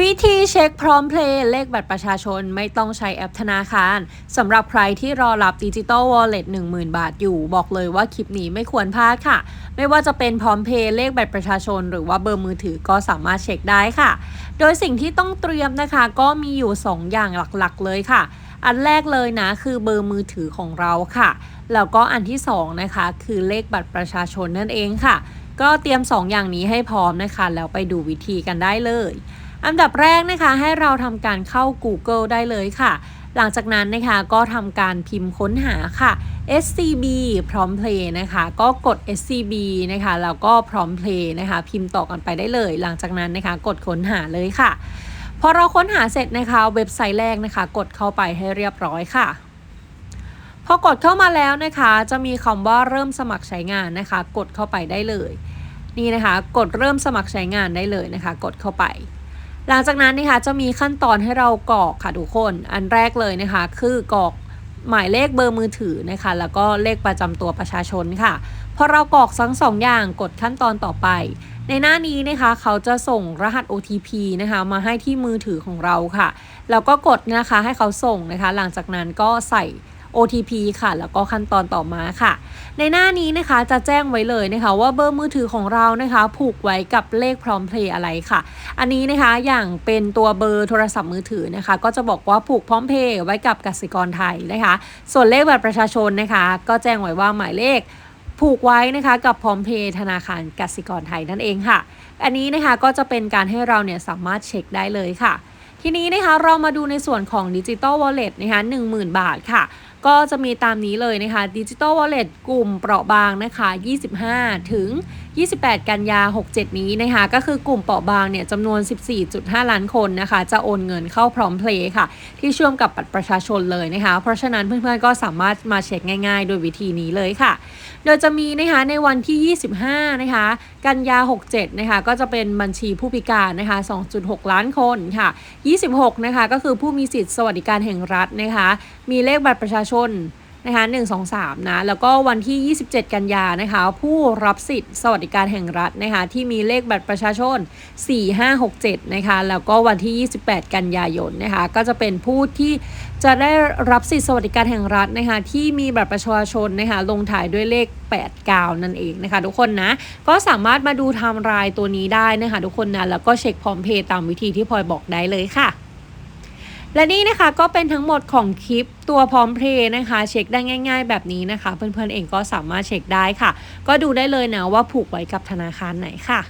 วิธีเช็คพร้อมเพลย์เลขบัตรประชาชนไม่ต้องใช้แอปธนาคารสำหรับใครที่รอรับดิจิ t a ลวอลเล็ต10,000บาทอยู่ บอกเลยว่าคลิปนี้ไม่ควรพลาดค่ะ ไม่ว่าจะเป็นพร้อมเพย์เลขบัตรประชาชน หรือว่าเบอร์มือถือก็สามารถเช็คได้ค่ะ โดยสิ่งที่ต้องเตรียมนะคะ ก็มีอยู่ 2 อย่างหลักๆ เลยค่ะ อันแรกเลยนะคือเบอร์มือถือของเราค่ะแล้วก็อันที่2นะคะ คือเลขบัตรประชาชนนั่นเองค่ะ ก็เตรียม 2 อย่างนี้ให้พร้อมนะคะ แล้วไปดูวิธีกันได้เลย อันดับแรกนะคะให้เราทำการเข้า Google ได้เลยค่ะ หลังจากนั้นนะคะก็ทำการพิมพ์ค้นหาค่ะ SCB พร้อมเพลย์นะคะก็กด SCB นะคะแล้วก็พร้อมเพลย์นะคะพิมพ์ต่อกันไปได้เลย หลังจากนั้นนะคะกดค้นหาเลยค่ะ พอเราค้นหาเสร็จนะคะเว็บไซต์แรกนะคะ กดเข้าไปให้เรียบร้อยค่ะพอกดเข้ามาแล้วนะคะ จะมีคำว่าเริ่มสมัครใช้งานนะคะ กดเข้าไปได้เลย นี่นะคะ กดเริ่มสมัครใช้งานได้เลยนะคะ กดเข้าไป หลังจากนั้นนะคะจะมีขั้นตอนให้เรากรอกค่ะทุกคน อันแรกเลยนะคะ คือกรอกหมายเลขเบอร์มือถือนะคะ แล้วก็เลขประจำตัวประชาชนค่ะ พอเรากรอกทั้งสองอย่างกดขั้นตอนต่อไป ในหน้านี้นะคะเขาจะส่งรหัส OTP นะคะ มาให้ที่มือถือของเราค่ะ แล้วก็กดนะคะให้เขาส่งนะคะ หลังจากนั้นก็ใส่ OTP ค่ะ แล้วก็ขั้นตอนต่อมาค่ะ ในหน้านี้นะคะจะแจ้งไว้เลยนะคะ ว่าเบอร์มือถือของเรานะคะ ผูกไว้กับเลขพร้อมเพลย์อะไรค่ะ อันนี้นะคะอย่างเป็นตัวเบอร์โทรศัพท์มือถือนะคะ ก็จะบอกว่าผูกพร้อมเพย์ไว้กับกสิกรไทยนะคะ ส่วนเลขบัตรประชาชนนะคะ ก็แจ้งไว้ว่าหมายเลขผูกไว้นะคะกับพร้อมเพย์ธนาคารกสิกรไทยนั่นเองค่ะ อันนี้นะคะก็จะเป็นการให้เราเนี่ยสามารถเช็คได้เลยค่ะ ทีนี้นะคะเรามาดูในส่วนของดิจิ t a ลวอลเล็ตนะคะ10,000บาทค่ะ ก็จะมีตามนี้เลยนะคะดิจิ t a ลวอลเล็ตกลุ่มเปราะบางนะคะ 25 ถึง 28 กันยา 67 นี้นะคะ ก็คือกลุ่มเปราะบางเนี่ยจำนวน 14.5 ล้านคนนะคะ จะโอนเงินเข้าพร้อมเพลย์ค่ะ ที่เชื่อมกับบัตรประชาชนเลยนะคะ เพราะฉะนั้นเพื่อนๆก็สามารถมาเช็คง่ายๆ โดยวิธีนี้เลยค่ะ โดยจะมีนะคะในวันที่ 25 นะคะ กันยา 67 นะคะ ก็จะเป็นบัญชีผู้พิการนะคะ 2.6 ล้านคนค่ะ 26 นะคะ ก็คือผู้มีสิทธิสวัสดิการแห่งรัฐนะคะ มีเลขบัตรประชาชนนะคะ1 2 3นะ แล้วก็วันที่ 27 กันยานะคะ ผู้รับสิทธิ์สวัสดิการแห่งรัฐนะคะ ที่มีเลขบัตรประชาชน 4567 นะคะ แล้วก็วันที่ 28 กันยายนนะคะ ก็จะเป็นผู้ที่จะได้รับสิทธิสวัสดิการแห่งรัฐนะคะ ที่มีบัตรประชาชนนะคะลงถ่ายด้วยเลข 89 นั่นเองนะคะ ทุกคนนะ ก็สามารถมาดูไทม์ไลน์ตัวนี้ได้นะคะ ทุกคนนะ แล้วก็เช็คพร้อมเพย์ตามวิธีที่พลอยบอกได้เลยค่ะ และนี่นะคะก็เป็นทั้งหมดของคลิปตัวพร้อมเพลย์นะคะ เช็คได้ง่าย ๆ แบบนี้นะคะ เพื่อนๆเองก็สามารถเช็คได้ค่ะ ก็ดูได้เลยนะว่าผูกไว้กับธนาคารไหนค่ะ